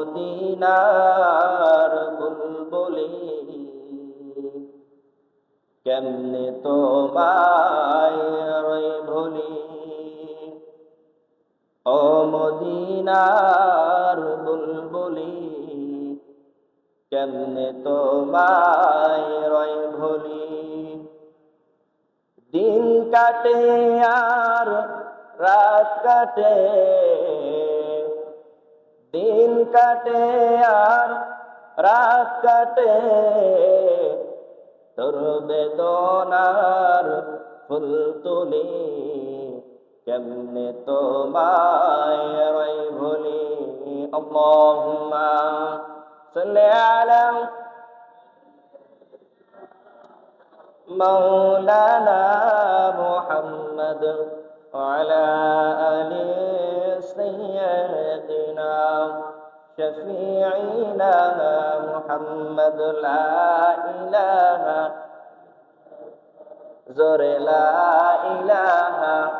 মদিনার বুলবুলি। কেমনে তোমায় রই ভুলি? ও মদিনার বুলবুলি, কেমনে তোমায় রয় ভুলি? দিন কাটে আর রাত কাটে দিন কাটে আর রাত কাটে। তোর বেদনার ফুল তুলি কেমনে তো মায় ভুলি? আল্লাহুম্মা সাল্লি আলা মাওলানা মুহাম্মদ। وعلى آل سيدنا شفيعنا محمد لا إله. زر لا إله.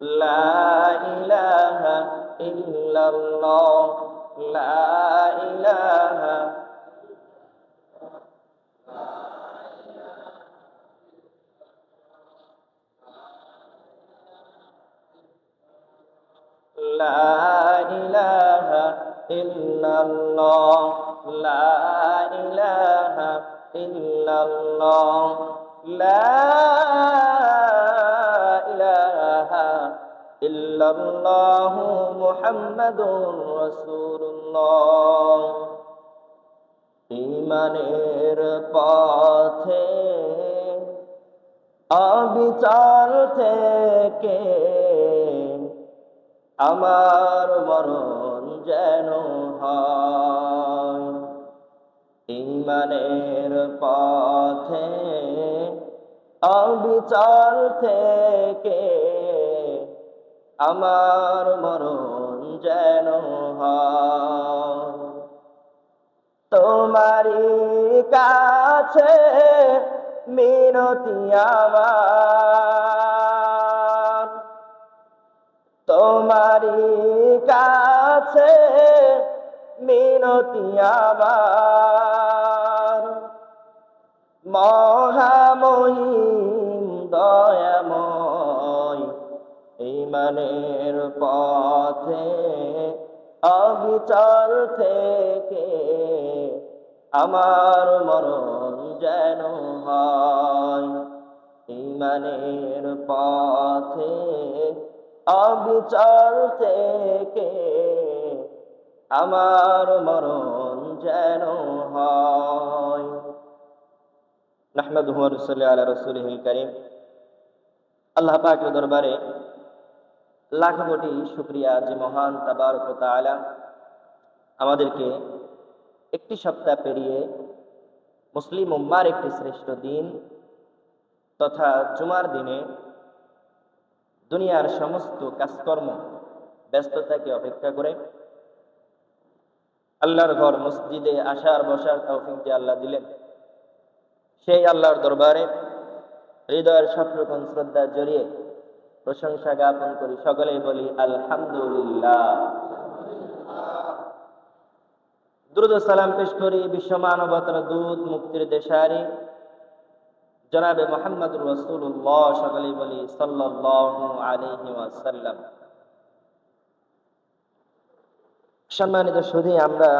لا إله إلا الله. لا إله. لا إله إلا الله لا إله إلا الله لا إله إلا الله محمد رسول الله ইমানের পথে অবিচল থেকে আমার মরণ যেন হয়। ইমানের পথে অবিচল থেকে আমার মরণ যেন হয়। তোমারি কাছে মিনতি আমার। তোমারি কাছে মিনতি আমার মহামহিম দয়াময়, ইমানের পথে অবিচল থেকে আমার মরণ যেন হয়। ইমানের পথে অবিচল থেকে আমার মরণ যেন হয়। নাহমাদুহু ওয়া নুসাল্লি আলা রাসূলিহিল কারীম। আল্লাহ পাকের দরবারে লাখ কোটি শুকরিয়া, যে মহান তাবারক তাআলা আমাদেরকে একটি সপ্তাহ পেরিয়ে মুসলিম উম্মার একটি শ্রেষ্ঠ দিন তথা জুমার দিনে দুনিয়ার সমস্ত কাজকর্ম ব্যস্ততাকে অপেক্ষা করে। আল্লাহর ঘর মসজিদে আসার, বসার তৌফিক যে আল্লাহ দিলেন। সেই আল্লাহর দরবারে হৃদয়ের সব রকম শ্রদ্ধা জড়িয়ে প্রশংসা জ্ঞাপন করি। সকলেই বলি, আলহামদুলিল্লাহ। দ্রুত সালাম পেশ করি বিশ্ব মানবতার দূত, মুক্তির দেশারি। জনাবে মোহাম্মদ রসুল্লাহ সকলেই বলি সম্মানিত শুধু আমরা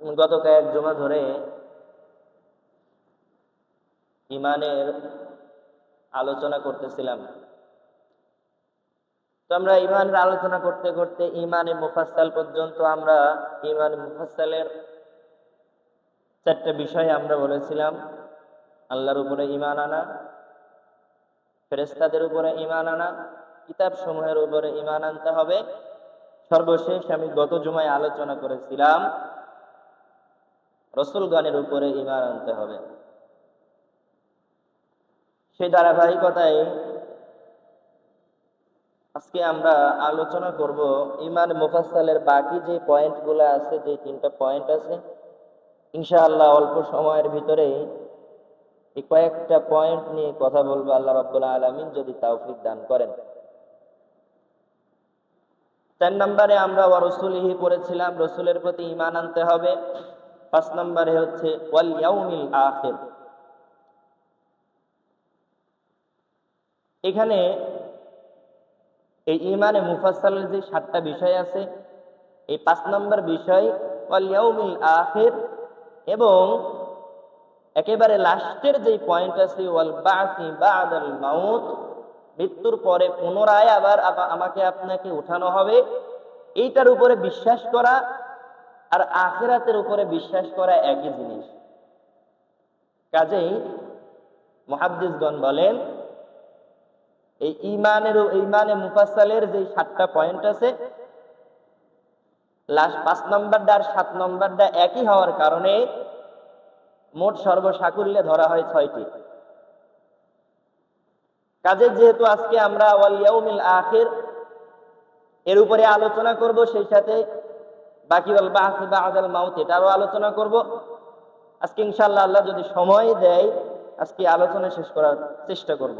গত কয়েক জমা ধরে ইমানের আলোচনা করতেছিলাম। তো আমরা ইমানের আলোচনা করতে করতে ইমানে মুফাসাল পর্যন্ত আমরা ইমান মুফাসালের চারটে বিষয় আমরা বলেছিলাম। আল্লাহর উপরে ইমান আনা ফেরেস্তাদের উপরে ইমান আনা কিতাব সমূহের উপরে ইমান আনতে হবে। সর্বশেষ আমি গত জুমায় আলোচনা করেছিলাম, রসুলগণের উপরে ইমান আনতে হবে। সেই ধারাবাহিকতায় আজকে আমরা আলোচনা করব ইমান মুফাসালের বাকি যে পয়েন্টগুলো আছে, যে তিনটা পয়েন্ট আছে, ইনশাআল্লাহ অল্প সময়ের ভিতরে এই কয়েকটা পয়েন্ট নিয়ে কথা বলব আল্লাহ রাব্বুল আলামিন, যদি তাওফিক দান করেন। চার নম্বরে আমরা রসুলিহি পড়েছিলাম, রসুলের প্রতি ইমান আনতে হবে। পাঁচ নম্বরে হচ্ছে, ওয়াল ইয়াউমিল এখানে এই ইমানে মুফাসালের যে সাতটা বিষয় আছে, এই পাঁচ নম্বর বিষয়, ওয়াল ইয়াউমিল আখির এবং একেবারে লাস্টের যে পয়েন্ট আছে, ওয়াল বাসি বাদাল মাউত, মৃত্যুর পরে পুনরায় আবার আমাকে আপনাকে উঠানো হবে। এইটার উপরে বিশ্বাস করা আর আখেরাতের উপরে বিশ্বাস করা একই জিনিস। কাজেই মহাদ্দিসগণ বলেন, এই ইমানের ইমানে মুফাসালের যে সাতটা পয়েন্ট আছে, লাস্ট পাঁচ নম্বরটা আর সাত নম্বরটা একই হওয়ার কারণে মোট সর্বসাকুল্যে ধরা হয় ছয়টি। কাজে যেহেতু আজকে আমরা ওয়াল ইয়াউমিল আখির এর উপরে আলোচনা করব, সেই সাথে বাকি বাদাল মাউত এটারও আলোচনা করব। আজকে ইনশাআল্লাহ আল্লাহ যদি সময় দেয়, আজকে আলোচনা শেষ করার চেষ্টা করব।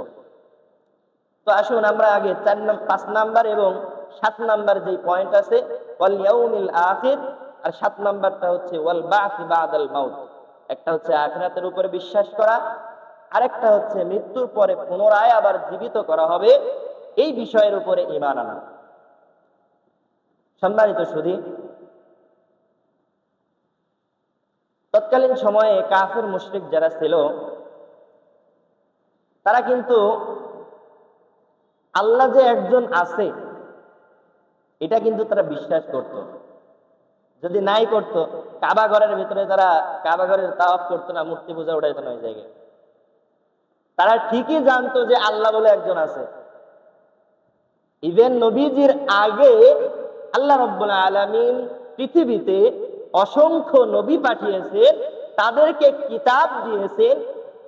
তো আসুন আমরা আগে চার পাঁচ নাম্বার এবং সাত নাম্বার যে পয়েন্ট আছে, ওয়াল ইয়াউমিল আখির, আর সাত নাম্বারটা হচ্ছে ওয়াল বাদাল মাউত। একটা হচ্ছে আখিরাতের উপরে বিশ্বাস করা, আরেকটা হচ্ছে মৃত্যুর পরে পুনরায় আবার জীবিত করা হবে, এই বিষয়ের উপরে ইমান আনা। সম্মানিত সুধী, তৎকালীন সময়ে কাফের, মুশরিক যারা ছিল, তারা কিন্তু আল্লাহ যে একজন আছে, এটা কিন্তু তারা বিশ্বাস করত। যদি নাই করত, কাবা ঘরের ভিতরে তারা কাবা ঘরের তাওয়াফ করতো না, মূর্তি পূজা উঠাইতো না ওই জায়গায়। তারা ঠিকই জানতো যে আল্লাহ বলে একজন আছে। ইভেন নবীজির আগে আল্লাহ রব্বুল আলামিন পৃথিবীতে অসংখ্য নবী পাঠিয়েছেন, তাদেরকে কিতাব দিয়েছেন,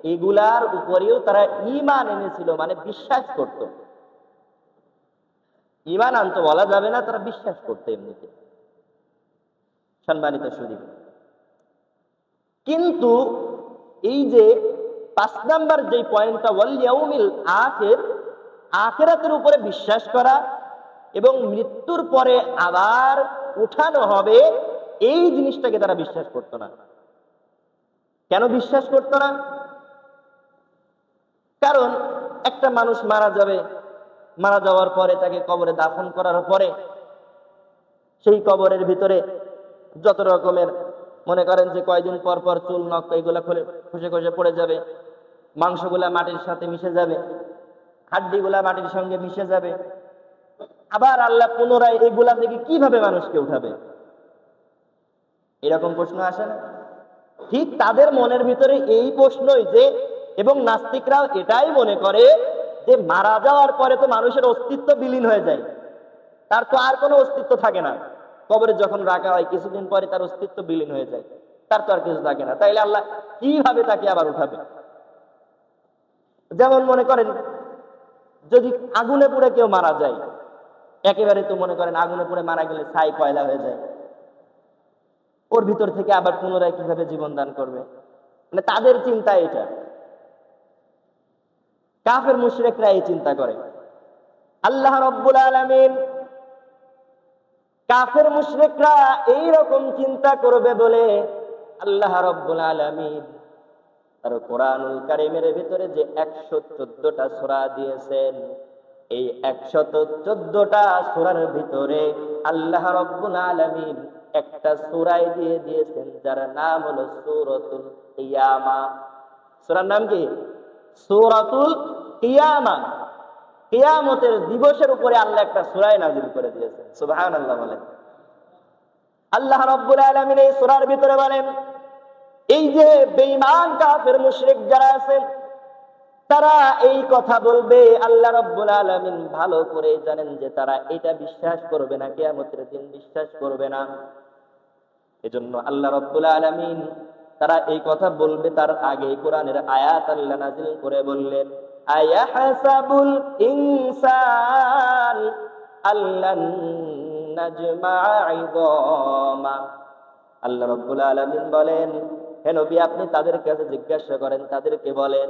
এগুলার উপরেও তারা ইমান এনেছিল মানে বিশ্বাস করত। ইমান আনতো বলা যাবে না, তারা বিশ্বাস করতো এমনিতে। সম্মানিত সুদীপ। কিন্তু এই যে পাঁচ নাম্বার যে পয়েন্টটা ওয়ালিয়াউমিল আখের, আখেরাতের উপরে বিশ্বাস করা এবং মৃত্যুর পরে আবার উঠানো হবে, এই জিনিসটাকে তারা বিশ্বাস করতো না। কেন বিশ্বাস করতো না? কারণ একটা মানুষ মারা যাবে, মারা যাওয়ার পরে তাকে কবরে দাফন করার পরে সেই কবরের ভিতরে যত রকমের, মনে করেন যে কয়দিন পর পর চুল, নখ এগুলা খুলে খুশে খুশে পড়ে যাবে, মাংসগুলা মাটির সাথে মিশে যাবে হাড্ডিগুলা মাটির সঙ্গে মিশে যাবে, আবার আল্লাহ পুনরায় এগুলা থেকে কীভাবে মানুষকে উঠাবে? এরকম প্রশ্ন আসে না? ঠিক তাদের মনের ভিতরে এই প্রশ্নই যে, এবং নাস্তিকরাও এটাই মনে করে যে মারা যাওয়ার পরে তো মানুষের অস্তিত্ব বিলীন হয়ে যায়, তার তো আর কোনো অস্তিত্ব থাকে না। কবরে যখন রাখা হয়, কিছুদিন পরে তার অস্তিত্ব বিলীন হয়ে যায়। তার তো আর কিছু থাকে না। তাইলে আল্লাহ কীভাবে তাকে আবার উঠাবে? যেমন মনে করেন, যদি আগুনে পুড়ে কেউ মারা যায়, একেবারে তো মনে করেন আগুনে পুড়ে মারা গেলে ছাই কয়লা হয়ে যায়। ওর ভিতর থেকে আবার পুনরায় কীভাবে জীবন দান করবে? মানে তাদের চিন্তা এটা। কাফের মুশরিকরা এই চিন্তা করে। আল্লাহ রব্বুল আলামিন কাফের মুশরিকরা এই রকম চিন্তা করবে বলে আল্লাহ রব্বুল আলামিন তার কোরআনুল কারিমের ভিতরে যে একশো চোদ্দটা সূরা দিয়েছেন, এই একশত চোদ্দটা সূরার ভিতরে আল্লাহ রব্বুল আলামিন একটা সূরায় দিয়ে দিয়েছেন, যার নাম হলো সুরতুল কিয়ামা। সুরার নাম কি? সূরাতুল কিয়ামা। কিয়ামতের দিবসের উপরে আল্লাহ একটা সূরায় নাজিল করে দিয়েছেন। সুবহানাল্লাহ বলেন। আল্লাহ রাব্বুল আলামিন এই সূরার ভিতরে বলেন, এই যে বেঈমান কাফের মুশরিক যারা আছেন, তারা এই কথা বলবে, আল্লাহ রাব্বুল আলামিন ভালো করে জানেন যে তারা এটা বিশ্বাস করবে না, কেয়ামতের দিন বিশ্বাস করবে না। এজন্য আল্লাহ রাব্বুল আলামিন তারা এই কথা বলবে, তার আগে কোরআনের আয়াত আল্লাহ নাজিল করে বললেন। আয়াহাসাবুল ইনসান আল্লান নাজমা ইদামা। আল্লাহ রাব্বুল আলামিন বলেন, হে আপনি তাদের কাছে জিজ্ঞাসা করেন, তাদেরকে বলেন,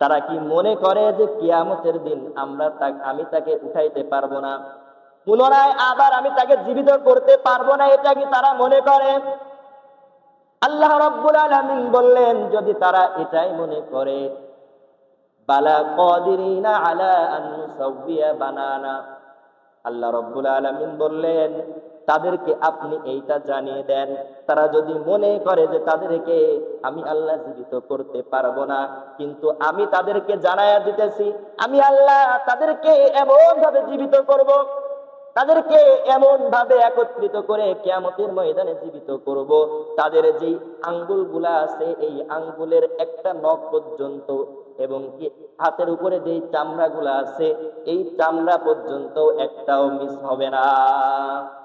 তারা কি মনে করে যে কিয়ামতের দিন আমরা আমি তাকে উঠাইতে পারব না? পুনরায় আবার আমি তাকে জীবিত করতে পারব না, এটা কি তারা মনে করে? আল্লাহ রব্বুল আলামিন বললেন, যদি তারা এটাই মনে করে বালা আলা বানানা। আল্লাহ রব্বুল বললেন, তাদেরকে আপনি এইটা জানিয়ে দেন। তারা যদি মনে করে যে তাদেরকে আমি আল্লাহ জীবিত করতে পারব না, কিন্তু আমি তাদেরকে জানায়া দিতেছি, আমি আল্লাহ তাদেরকে এমন ভাবে জীবিত করব, তাদেরকে এমন ভাবে একত্রিত করে কেয়ামতের ময়দানে জীবিত করব, তাদের যেই আঙ্গুলগুলা আছে, এই আঙ্গুলের একটা নখ পর্যন্ত এবং হাতের উপরে যেই চামড়াগুলা আছে, এই চামড়া পর্যন্ত একটাও মিস হবে না।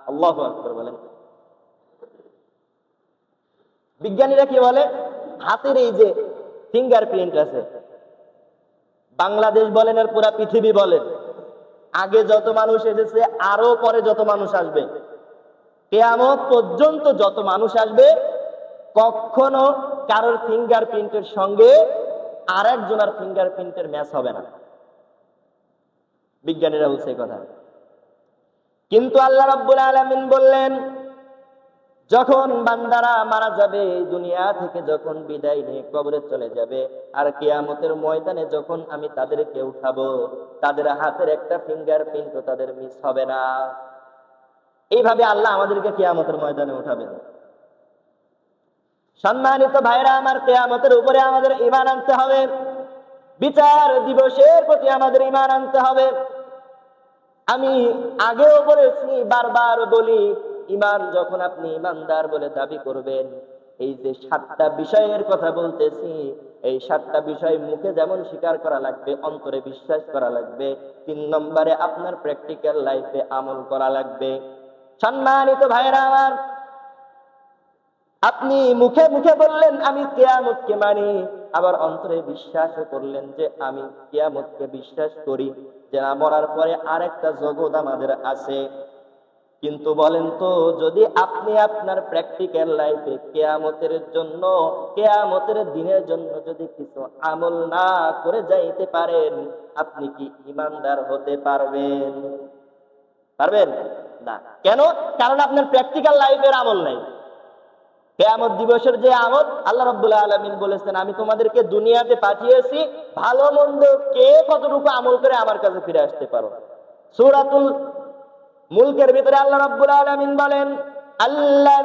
আল্লাহ বলেন। বিজ্ঞানীরা কি বলে? হাতের এই যে ফিঙ্গারপ্রিন্ট আছে, বাংলাদেশ বলেন আর পুরা পৃথিবী বলেন, আগে যত মানুষ এসেছে আরও পরে যত মানুষ আসবে। কেয়ামত পর্যন্ত যত মানুষ আসবে, কখনো কারোর ফিঙ্গারপ্রিন্টের সঙ্গে আর একজনের ফিঙ্গারপ্রিন্টের ম্যাচ হবে না। বিজ্ঞানীরা বলছে কথা। কিন্তু আল্লাহ রাব্বুল আলামিন বললেন, যখন বান্দারা মারা যাবে দুনিয়া থেকে যখন বিদায় নিয়ে কবরে চলে যাবে, আর কিয়ামতের ময়দানে যখন আমি তাদেরকে উঠাবো, তাদের হাতের একটা ফিঙ্গার প্রিন্টও তাদের মিস হবে না। এইভাবে আল্লাহ আমাদেরকে কিয়ামতের ময়দানে উঠাবেন। সম্মানিত ভাইরা, আমার কেয়ামতের উপরে আমাদের ইমান আনতে হবে। বিচার দিবসের প্রতি আমাদের ইমান আনতে হবে। আমি আগেও বলেছি, বারবার বলি ইমান যখন আপনি ইমানদার বলে দাবি করবেন, এই যে সাতটা বিষয়ের কথা বলতেছি, এই সাতটা বিষয় মুখে যেমন স্বীকার করা লাগবে, অন্তরে বিশ্বাস করা লাগবে, তিন নম্বরে আপনার প্র্যাকটিক্যাল লাইফে আমল করা লাগবে। সম্মানিত ভাইরা আমার আপনি মুখে মুখে বললেন, আমি কেয়ামতকে মানি। আবার অন্তরে বিশ্বাস করলেন যে, আমি কেয়ামতকে বিশ্বাস করি। যে না মরার পরে আরেকটা জগৎ আমাদের আছে। কিন্তু বলেন তো, যদি আপনি আপনার প্র্যাকটিক্যাল লাইফে কেয়ামতের জন্য, কেয়ামতের দিনের জন্য যদি কিছু আমল না করে যাইতে পারেন, আপনি কি ইমানদার হতে পারবেন? পারবেন? না। কেন? কারণ আপনার প্র্যাকটিক্যাল লাইফের আমল নাই। কেয়ামত দিবসের যে আমল আল্লাহ রাব্বুল আলামিন বলেছেন, আমি তোমাদেরকে দুনিয়াতে পাঠিয়েছি, ভালো মন্দ কে কতটুকু আমল করে আমার কাছে ফিরে আসতে পারো? সুরাতুল মুলকের ভিতরে আল্লাহ রাব্বুল বলেন আল্লাহ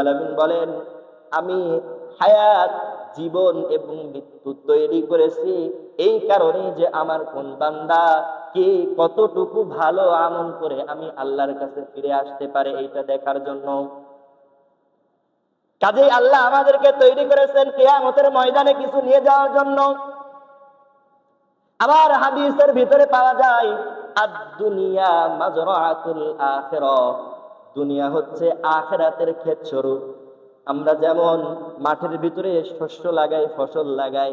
আলামিন বলেন, আমি হায়াত, জীবন এবং মৃত্যু তৈরি করেছি এই কারণে যে আমার কোন বান্দা কে কতটুকু ভালো আমল করে আমি আল্লাহর কাছে ফিরে আসতে পারে এইটা দেখার জন্য। কাজেই আল্লাহ আমাদেরকে তৈরি করেছেন কেয়ামতের ময়দানে কিছু নিয়ে যাওয়ার জন্য। আবার হাদিসের ভিতরে পাওয়া যায় আর দুনিয়া মাজরাতুল আখিরা দুনিয়া হচ্ছে আখেরাতের ক্ষেত স্বরূপ আমরা যেমন মাঠের ভিতরে শস্য লাগাই, ফসল লাগাই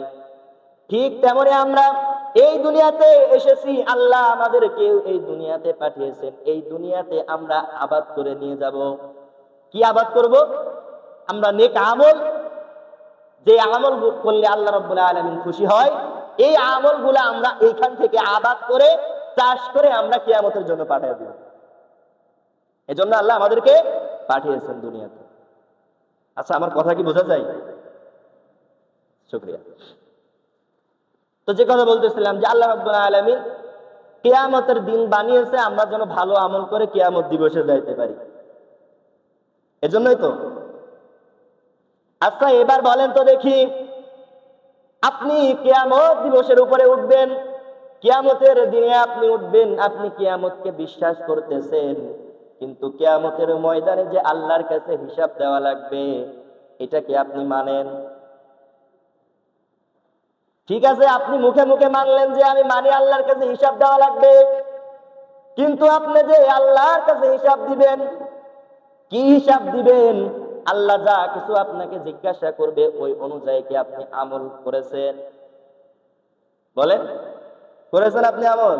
ঠিক তেমনি আমরা এই দুনিয়াতে এসেছি, আল্লাহ আমাদেরকে এই দুনিয়াতে পাঠিয়েছেন। এই দুনিয়াতে আমরা আবাদ করে নিয়ে যাব। কি আবাদ করব? আমরা নেক আমল, যে আমল করলে আল্লাহ রব্বুল আলমিন খুশি হয়, এই আমলগুলো আমরা এইখান থেকে আবাদ করে, চাষ করে আমরা কিয়ামতের জন্য পাঠিয়ে দিব। এজন্য আল্লাহ আমাদেরকে পাঠিয়েছেন দুনিয়াতে। আচ্ছা আমার কথা কি বোঝা যায়? শুক্রিয়া। তো যে কথা বলতেছিলাম যে আল্লাহ রব্বুল আলমিন কেয়ামতের দিন বানিয়েছে, আমরা যেন ভালো আমল করে কেয়ামত দিবসে যাইতে পারি। এজন্যই তো। আচ্ছা এবার বলেন তো দেখি, আপনি কেয়ামত দিবসের উপরে উঠবেন, কেয়ামতের দিনে আপনি উঠবেন, আপনি কেয়ামতকে বিশ্বাস করতেছেন, কিন্তু কেয়ামতের ময়দানে যে আল্লাহর কাছে হিসাব দেওয়া লাগবে, এটা কি আপনি মানেন? ঠিক আছে, আপনি মুখে মুখে মানলেন যে আমি মানি আল্লাহর কাছে হিসাব দেওয়া লাগবে। কিন্তু আপনি যে আল্লাহর কাছে হিসাব দিবেন, কি হিসাব দিবেন? আল্লাহ যা কিছু আপনাকে জিজ্ঞাসা করবে, ওই অনুযায়ী কি আপনি আমল করেছেন? বলেন, করেছেন আপনি আমল?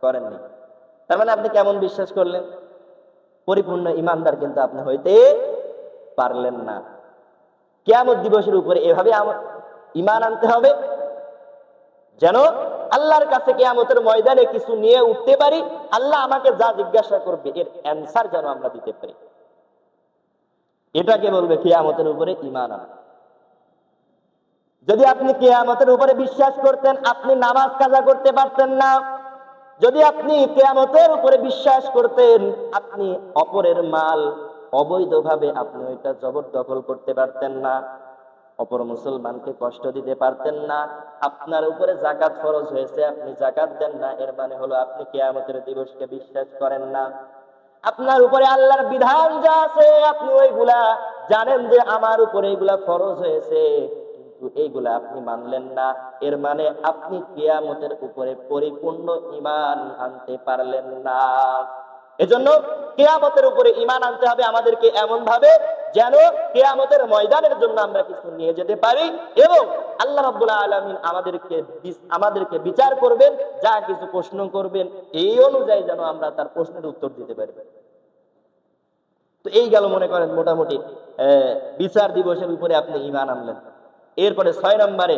করেননি। তার মানে আপনি কেমন বিশ্বাস করলেন? পরিপূর্ণ ইমানদার কিন্তু আপনি হইতে পারলেন না। কেমন দিবসের উপরে এভাবে আম- ইমান আনতে হবে। যেন আল্লাহর কাছে কেয়ামতের ময়দানে কিছু নিয়ে উঠতে পারি। আল্লাহ আমাকে যা জিজ্ঞাসা করবে, এর অ্যান্সার যেন আমরা দিতে পারি। এটাকে বলবে কেয়ামতের উপরে ইমান আনা। যদি আপনি কেয়ামতের উপরে বিশ্বাস করতেন, আপনি নামাজ কাজা করতে পারতেন না। যদি আপনি কেয়ামতের উপরে বিশ্বাস করতেন, আপনি অপরের মাল অবৈধভাবে আপনি ওইটা জবরদখল করতে পারতেন না। অপর মুসলমানকে কষ্ট দিতে পারতেন না। আপনার উপরে জাকাত ফরজ হয়েছে, আপনি জাকাত দেন না। এর মানে হলো আপনি কেয়ামতের দিবসকে বিশ্বাস করেন না। আপনার উপরে আল্লাহর বিধান যা আছে, আপনি ওইগুলা জানেন যে আমার উপরে এইগুলা ফরজ হয়েছে এইগুলা আপনি মানলেন না। এর মানে আপনি কেয়ামতের উপরে পরিপূর্ণ ইমান আনতে পারলেন না। এজন্য কেয়ামতের উপরে ইমান আনতে হবে আমাদেরকে এমন ভাবে যেন কেয়ামতের ময়দানের জন্য আমরা কিছু নিয়ে যেতে পারি এবং আল্লাহ রাব্বুল আলামিন আমাদেরকে আমাদেরকে বিচার করবেন, যা কিছু প্রশ্ন করবেন, এই অনুযায়ী যেন আমরা তার প্রশ্নের উত্তর দিতে পারি। তো এই গেল মনে করেন মোটামুটি বিচার দিবসের উপরে আপনি ইমান আনলেন। এরপরে ছয় নম্বরে